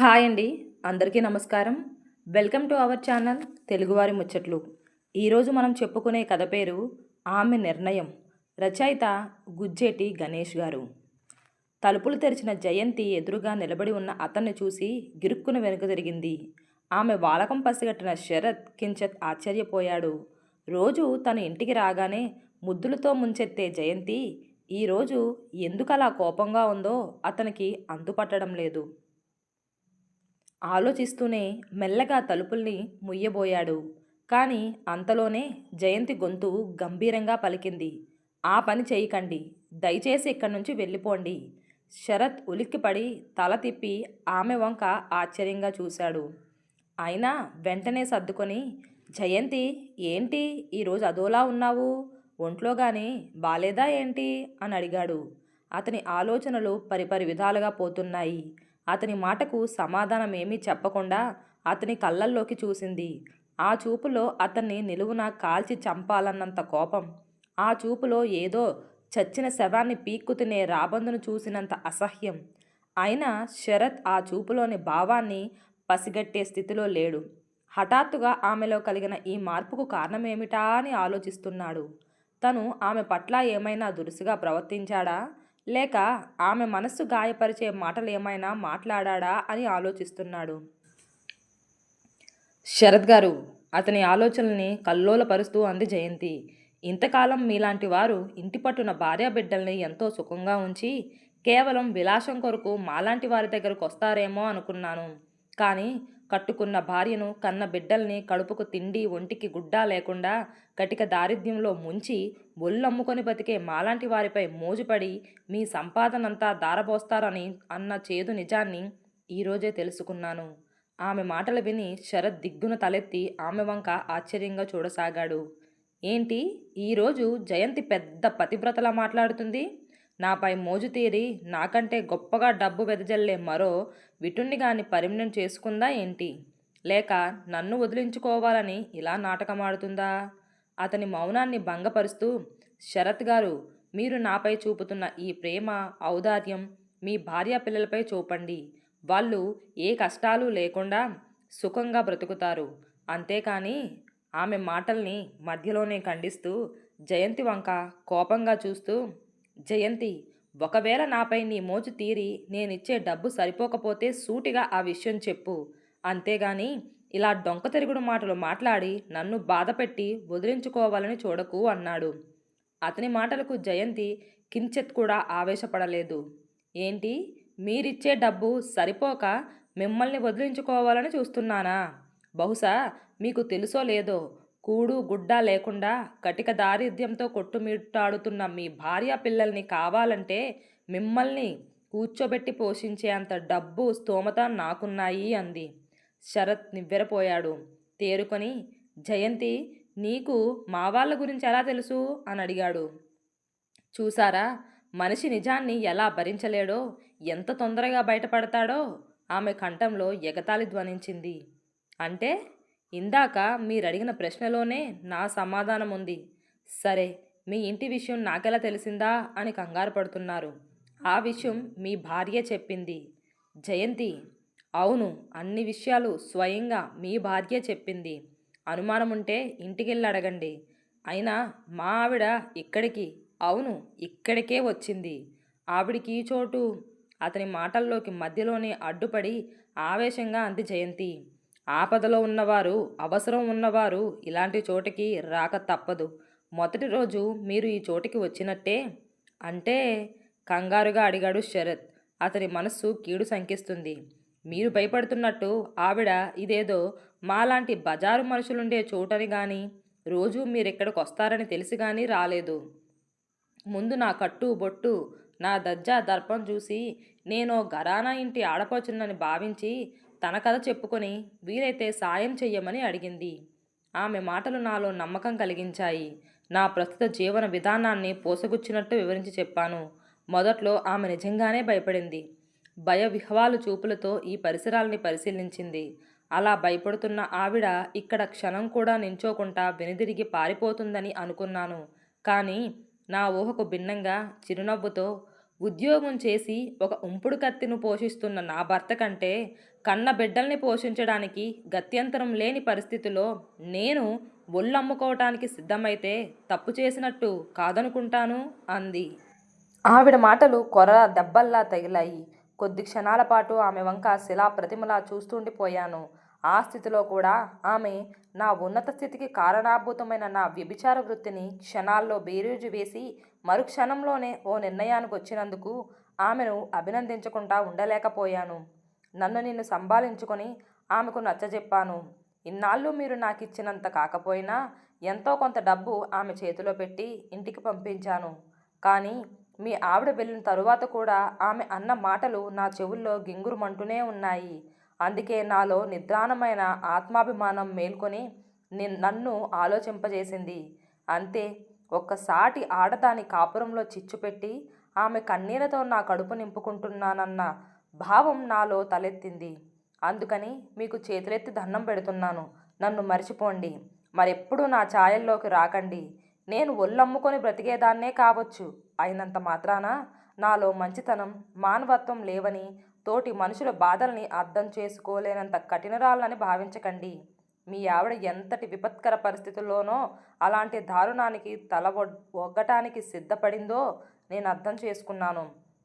Hi అండి. అందరికీ నమస్కారం. వెల్కమ్ టు అవర్ ఛానల్ తెలుగువారి ముచ్చట్లు. ఈరోజు మనం చెప్పుకునే కథ పేరు ఆమె నిర్ణయం. రచయిత గుజ్జేటి గణేష్ గారు. తలుపులు తెరిచిన జయంతి ఎదురుగా నిలబడి ఉన్న అతన్ని చూసి గిరుక్కున వెనుక తిరిగింది. ఆమె వాలకం పసిగట్టిన శరత్ కించత్ ఆశ్చర్యపోయాడు. రోజు తన ఇంటికి రాగానే ముద్దులతో ముంచెత్తే జయంతి ఈరోజు ఎందుకలా కోపంగా ఉందో అతనికి అంతుపట్టడం లేదు. ఆలోచిస్తూనే మెల్లగా తలుపుల్ని ముయ్యబోయాడు. కానీ అంతలోనే జయంతి గొంతు గంభీరంగా పలికింది. ఆ పని చేయకండి. దయచేసి ఇక్కడి నుంచి వెళ్ళిపోండి. శరత్ ఉలిక్కిపడి తల తిప్పి ఆమె వంక ఆశ్చర్యంగా చూశాడు. అయినా వెంటనే సర్దుకొని జయంతి ఏంటి ఈరోజు అదోలా ఉన్నావు? ఒంట్లో కానీ బాలేదా ఏంటి? అని అడిగాడు. అతని ఆలోచనలు పరిపరి విధాలుగా పోతున్నాయి. అతని మాటకు సమాధానం ఏమీ చెప్పకుండా అతని కళ్ళల్లోకి చూసింది. ఆ చూపులో అతన్ని నిలువున కాల్చి చంపాలన్నంత కోపం. ఆ చూపులో ఏదో చచ్చిన శవాన్ని పీక్కు తినే రాబందును చూసినంత అసహ్యం. అయినా శరత్ ఆ చూపులోని భావాన్ని పసిగట్టే స్థితిలో లేడు. హఠాత్తుగా ఆమెలో కలిగిన ఈ మార్పుకు కారణమేమిటా అని ఆలోచిస్తున్నాడు. తను ఆమె పట్ల ఏమైనా దురుసుగా ప్రవర్తించాడా? లేక ఆమె మనస్సు గాయపరిచే మాటలు ఏమైనా మాట్లాడా అని ఆలోచిస్తున్నాడు. శరత్ గారు అతని ఆలోచనల్ని కల్లోలపరుస్తూ అంది జయంతి. ఇంతకాలం మీలాంటి వారు ఇంటి పట్టున భార్యాబిడ్డల్ని ఎంతో సుఖంగా ఉంచి కేవలం విలాసం కొరకు మాలాంటి వారి దగ్గరకు వస్తారేమో అనుకున్నాను. కానీ కట్టుకున్న భార్యను కన్న బిడ్డల్ని కడుపుకు తిండి ఒంటికి గుడ్డ లేకుండా కటిక దారిద్ర్యంలో ముంచి ఒళ్ళమ్ముకొని బతికే మాలాంటి వారిపై మోజుపడి మీ సంపాదనంతా దారబోస్తారని అన్న చేదు నిజాన్ని ఈరోజే తెలుసుకున్నాను. ఆమె మాటలు విని శరత్ దిగ్గున తలెత్తి ఆమె వంక ఆశ్చర్యంగా చూడసాగాడు. ఏంటి? ఈరోజు జయంతి పెద్ద పతివ్రతలా మాట్లాడుతుంది? నాపై మోజు తీరి నాకంటే గొప్పగా డబ్బు వెదజల్లే మరో విటుణ్ణి గాని పరిమిణం చేసుకుందా ఏంటి? లేక నన్ను వదిలించుకోవాలని ఇలా నాటకమాడుతుందా? అతని మౌనాన్ని భంగపరుస్తూ శరత్ గారు మీరు నాపై చూపుతున్న ఈ ప్రేమ ఔదార్యం మీ భార్య పిల్లలపై చూపండి. వాళ్ళు ఏ కష్టాలు లేకుండా సుఖంగా బ్రతుకుతారు. అంతేకాని ఆమె మాటల్ని మధ్యలోనే ఖండిస్తూ జయంతి వంక కోపంగా చూస్తూ జయంతి ఒకవేళ నాపై నీ మోజు తీరి నేనిచ్చే డబ్బు సరిపోకపోతే సూటిగా ఆ విషయం చెప్పు. అంతేగాని ఇలా డొంక తిరుగుడు మాటలు మాట్లాడి నన్ను బాధపెట్టి వదిలించుకోవాలని చూడకు అన్నాడు. అతని మాటలకు జయంతి కించెత్ కూడా ఆవేశపడలేదు. ఏంటి? మీరిచ్చే డబ్బు సరిపోక మిమ్మల్ని వదిలించుకోవాలని చూస్తున్నానా? బహుశా మీకు తెలుసో లేదో కూడు గుడ్డ లేకుండా కటిక దారిద్ర్యంతో కొట్టుమిట్టాడుతున్న మీ భార్య పిల్లల్ని కావాలంటే మిమ్మల్ని కూర్చోబెట్టి పోషించే అంత డబ్బు స్తోమత నాకున్నాయి అంది. శరత్ నివ్వెరపోయాడు. తేరుకొని జయంతి నీకు మా వాళ్ళ గురించి ఎలా తెలుసు? అని అడిగాడు. చూసారా మనిషి నిజాన్ని ఎలా భరించలేడో ఎంత తొందరగా బయటపడతాడో ఆమె కంఠంలో ఎగతాళి ధ్వనించింది. అంటే ఇందాక మీరడిగిన ప్రశ్నలోనే నా సమాధానం ఉంది సరే మీ ఇంటి విషయం నాకెలా తెలిసిందా అని కంగారు పడుతున్నారు. ఆ విషయం మీ భార్య చెప్పింది. జయంతి అవును అన్ని విషయాలు స్వయంగా మీ భార్య చెప్పింది. అనుమానం ఉంటే ఇంటికెళ్ళి అడగండి. అయినా మా ఆవిడ ఇక్కడికి అవును ఇక్కడికే వచ్చింది. ఆవిడికి ఈ చోటు అతని మాటల్లోకి మధ్యలోనే అడ్డుపడి ఆవేశంగా అంది జయంతి. ఆపదలో ఉన్నవారు అవసరం ఉన్నవారు ఇలాంటి చోటికి రాక తప్పదు. మొదటి రోజు మీరు ఈ చోటికి వచ్చినట్టే అంటే కంగారుగా అడిగాడు శరత్. అతని మనస్సు కీడు శంకిస్తుంది మీరు భయపడుతున్నట్టు ఆవిడ ఇదేదో మాలాంటి బజారు మనుషులుండే చోటని కానీ రోజు మీరిక్కడికి వస్తారని తెలిసి కానీ రాలేదు. ముందు నా కట్టు బొట్టు నా దజ్జా దర్పం చూసి నేను గరానా ఇంటి ఆడపడుచున్నని భావించి తన కథ చెప్పుకొని వీలైతే సాయం చెయ్యమని అడిగింది. ఆమె మాటలు నాలో నమ్మకం కలిగించాయి. నా ప్రస్తుత జీవన విధానాన్ని పోసగుచ్చినట్టు వివరించి చెప్పాను. మొదట్లో ఆమె నిజంగానే భయపడింది. భయ విహవాలు చూపులతో ఈ పరిసరాల్ని పరిశీలించింది. అలా భయపడుతున్న ఆవిడ ఇక్కడ క్షణం కూడా నించోకుండా వెనుదిరిగి పారిపోతుందని అనుకున్నాను. కానీ నా ఊహకు భిన్నంగా చిరునవ్వుతో ఉద్యోగం చేసి ఒక ఉంపుడు కత్తిను పోషిస్తున్న నా భర్త కంటే కన్న బిడ్డల్ని పోషించడానికి గత్యంతరం లేని పరిస్థితిలో నేను ఒళ్ళమ్ముకోవటానికి సిద్ధమైతే తప్పు చేసినట్టు కాదనుకుంటాను అంది. ఆవిడ మాటలు కొర దెబ్బల్లా తగిలాయి. కొద్ది క్షణాల పాటు ఆమె వంక శిలా ప్రతిమలా చూస్తుండిపోయాను. ఆ స్థితిలో కూడా ఆమె నా ఉన్నత స్థితికి కారణాభూతమైన నా వ్యభిచార వృత్తిని క్షణాల్లో బేరీజు వేసి మరుక్షణంలోనే ఓ నిర్ణయానికి వచ్చినందుకు ఆమెను అభినందించకుండా ఉండలేకపోయాను. నన్ను నిన్ను సంభాలించుకొని ఆమెకు నచ్చజెప్పాను. ఇన్నాళ్ళు మీరు నాకు ఇచ్చినంత కాకపోయినా ఎంతో కొంత డబ్బు ఆమె చేతిలో పెట్టి ఇంటికి పంపించాను. కానీ మీ ఆవిడ వెళ్ళిన తరువాత కూడా ఆమె అన్న మాటలు నా చెవుల్లో గింగురుమంటూనే ఉన్నాయి. అందుకే నాలో నిద్రాణమైన ఆత్మాభిమానం మేల్కొని నిన్ నన్ను ఆలోచింపజేసింది. అంతే ఒక్కసాటి ఆడదాని కాపురంలో చిచ్చుపెట్టి ఆమె కన్నీళ్ళతో నా కడుపు నింపుకుంటున్నానన్న భావం నాలో తలెత్తింది. అందుకని మీకు చేతులెత్తి దండం పెడుతున్నాను. నన్ను మర్చిపోండి. మరెప్పుడు నా ఛాయల్లోకి రాకండి. నేను ఒళ్ళమ్ముకొని బ్రతికేదాన్నే కావచ్చు. అయినంత మాత్రాన నాలో మంచితనం మానవత్వం లేవని తోటి మనుషుల బాధల్ని అర్థం చేసుకోలేనంత కఠినరాళ్ళని భావించకండి. మీ ఆవిడ ఎంతటి విపత్కర పరిస్థితుల్లోనో అలాంటి దారుణానికి తల ఒగ్గటానికి సిద్ధపడిందో నేను అర్థం చేసుకున్నాను.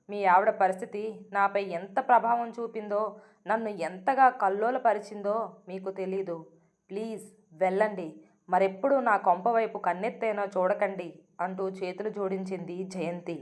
మీ ఆవిడ పరిస్థితి నాపై ఎంత ప్రభావం చూపిందో నన్ను ఎంతగా కల్లోలపరిచిందో మీకు తెలీదు. ప్లీజ్ వెళ్ళండి. మరెప్పుడు నా కొంప వైపు కన్నెత్తైనా చూడకండి అంటూ చేతులు జోడించింది జయంతి.